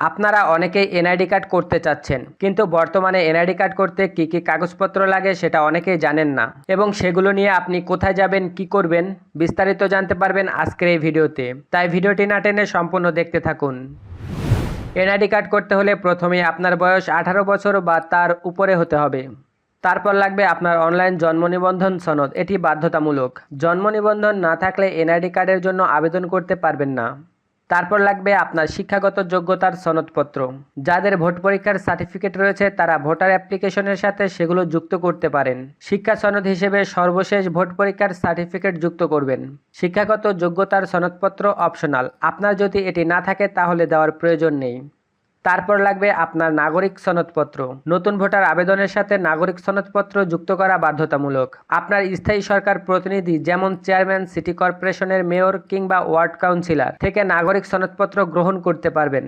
আপনারা অনেকেই NID card করতে চাচ্ছেন, কিন্তু বর্তমানে এনআইডি কার্ড করতে কি কি কাগজপত্র লাগে সেটা অনেকেই জানেন না। এবং সেগুলো নিয়ে আপনি কোথায় যাবেন, কি করবেন, বিস্তারিত জানতে পারবেন আজকের এই ভিডিওতে। তাই ভিডিওটি না টেনে সম্পূর্ণ দেখতে থাকুন। এনআইডি কার্ড করতে হলে প্রথমে আপনার বয়স আঠারো বছর বা তার উপরে হতে হবে। তারপর লাগবে আপনার অনলাইন জন্ম নিবন্ধন সনদ। এটি বাধ্যতামূলক। জন্ম নিবন্ধন না থাকলে এনআইডি কার্ডের জন্য আবেদন করতে পারবেন না। তারপর লাগবে আপনার শিক্ষাগত যোগ্যতার সনদপত্র। যাদের ভোট পরীক্ষার সার্টিফিকেট রয়েছে, তারা ভোটার অ্যাপ্লিকেশনের সাথে সেগুলো যুক্ত করতে পারেন। শিক্ষা সনদ হিসেবে সর্বশেষ ভোট পরীক্ষার সার্টিফিকেট যুক্ত করবেন। শিক্ষাগত যোগ্যতার সনদপত্র অপশনাল। আপনার যদি এটি না থাকে, তাহলে দেওয়ার প্রয়োজন নেই। তারপর লাগবে আপনার নাগরিক সনদপত্র। নতুন ভোটার আবেদনের সাথে নাগরিক সনদপত্র যুক্ত করা বাধ্যতামূলক। আপনার স্থায়ী সরকার প্রতিনিধি যেমন চেয়ারম্যান, সিটি কর্পোরেশনের মেয়র কিংবা ওয়ার্ড কাউন্সিলর থেকে নাগরিক সনদপত্র গ্রহণ করতে পারবেন।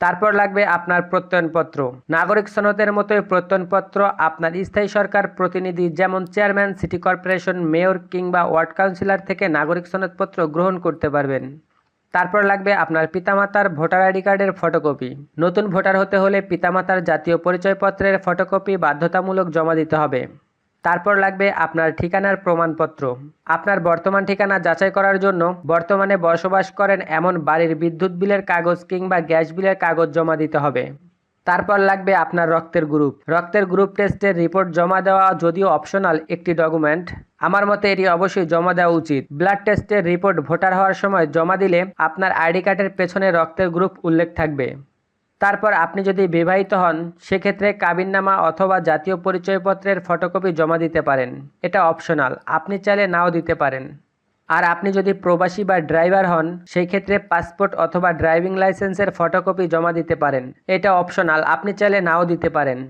তারপর লাগবে আপনার প্রত্যয়নপত্র। নাগরিক সনদের মতোই প্রত্যয়নপত্র আপনার স্থায়ী সরকার প্রতিনিধি যেমন চেয়ারম্যান, সিটি কর্পোরেশন মেয়র কিংবা ওয়ার্ড কাউন্সিলর থেকে নাগরিক সনদপত্র গ্রহণ করতে পারবেন। তারপর লাগবে আপনার পিতামাতার ভোটার আইডি কার্ডের ফটোকপি। নতুন ভোটার হতে হলে পিতামাতার জাতীয় পরিচয়পত্রের ফটোকপি বাধ্যতামূলক জমা দিতে হবে। তারপর লাগবে আপনার ঠিকানার প্রমাণপত্র। আপনার বর্তমান ঠিকানা যাচাই করার জন্য বর্তমানে বসবাস করেন এমন বাড়ির বিদ্যুৎ বিলের কাগজ কিংবা গ্যাস বিলের কাগজ জমা দিতে হবে। তারপর লাগবে আপনার রক্তের গ্রুপ রক্তের গ্রুপ টেস্টের রিপোর্ট জমা দেওয়া যদিও অপশনাল একটি ডকুমেন্ট আমার মতে এটি অবশ্যই জমা দেওয়া উচিত। ব্লাড টেস্টের রিপোর্ট ভোটার হওয়ার সময় জমা দিলে আপনার আইডি কার্ডের পেছনে রক্তের গ্রুপ উল্লেখ থাকবে। তারপর আপনি যদি বিবাহিত হন, সেক্ষেত্রে কাবিননামা অথবা জাতীয় পরিচয়পত্রের ফটোকপি জমা দিতে পারেন। এটা অপশনাল আপনি চাইলে নাও দিতে পারেন। আর আপনি যদি প্রবাসী বা ড্রাইভার হন সেই ক্ষেত্রে পাসপোর্ট অথবা ড্রাইভিং লাইসেন্সের ফটোকপি জমা দিতে পারেন। এটা অপশনাল, আপনি চাইলে নাও দিতে পারেন।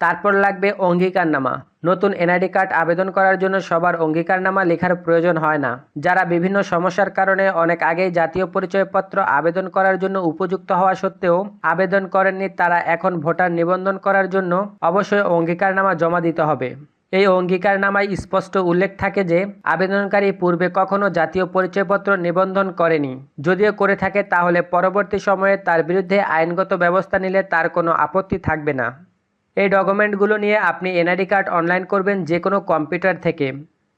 তারপর লাগবে অঙ্গীকারনামা। নতুন এনআইডি কার্ড আবেদন করার জন্য সবার অঙ্গীকারনামা লেখার প্রয়োজন হয় না। যারা বিভিন্ন সমস্যার কারণে অনেক আগেই জাতীয় পরিচয়পত্র আবেদন করার জন্য উপযুক্ত হওয়া সত্ত্বেও আবেদন করেননি, তারা এখন ভোটার নিবন্ধন করার জন্য অবশ্যই অঙ্গীকারনামা জমা দিতে হবে। এই অঙ্গীকারনামায় স্পষ্ট উল্লেখ থাকে যে, আবেদনকারী পূর্বে কখনো জাতীয় পরিচয়পত্র নিবন্ধন করেনি। যদিও করে থাকে, তাহলে পরবর্তী সময়ে তার বিরুদ্ধে আইনগত ব্যবস্থা নিলে তার কোনো আপত্তি থাকবে না। এই ডকুমেন্টগুলো নিয়ে আপনি এনআইডি কার্ড অনলাইন করবেন যে কোনো কম্পিউটার থেকে।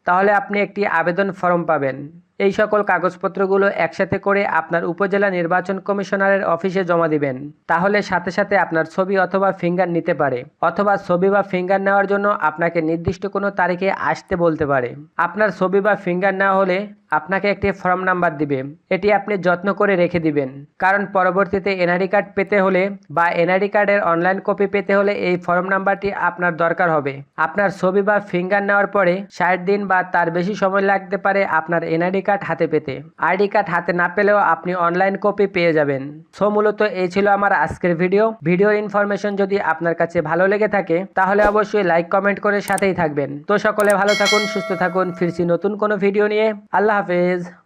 তাহলে আপনি একটি আবেদন ফর্ম পাবেন। এই সকল কাগজপত্রগুলো একসাথে করে আপনার উপজেলা নির্বাচন কমিশনারের অফিসে জমা দিবেন। তাহলে সাথে সাথে আপনার ছবি অথবা ফিঙ্গার নিতে পারে। অথবা ছবি বা ফিঙ্গার নেওয়ার জন্য আপনাকে নির্দিষ্ট কোনো তারিখে আসতে বলতে পারে। আপনার ছবি বা ফিঙ্গার নেওয়া হলে আপনাকে একটি ফর্ম নাম্বার দিবে। এটি আপনি যত্ন করে রেখে দিবেন। কারণ পরবর্তীতে এনআইডি কার্ড পেতে হলে বা এনআইডি কার্ডের অনলাইন কপি পেতে হলে এই ফর্ম নাম্বারটি আপনার দরকার হবে। আপনার ছবি বা ফিঙ্গার নেওয়ার পরে ষাট দিন বা তার বেশি সময় লাগতে পারে আপনার এনআইডি কার্ড হাতে পেতে। আইডি কার্ড হাতে না পেলেও আপনি অনলাইন কপি পেয়ে যাবেন। সো মূলত এই ছিল আমার আজকের ভিডিও ভিডিওর ইনফরমেশন যদি আপনার কাছে ভালো লেগে থাকে, তাহলে অবশ্যই লাইক কমেন্ট করে সাথেই থাকবেন। তো সকলে ভালো থাকুন, সুস্থ থাকুন, ফিরছি নতুন কোনো ভিডিও নিয়ে। আল্লাহ হাফেজ।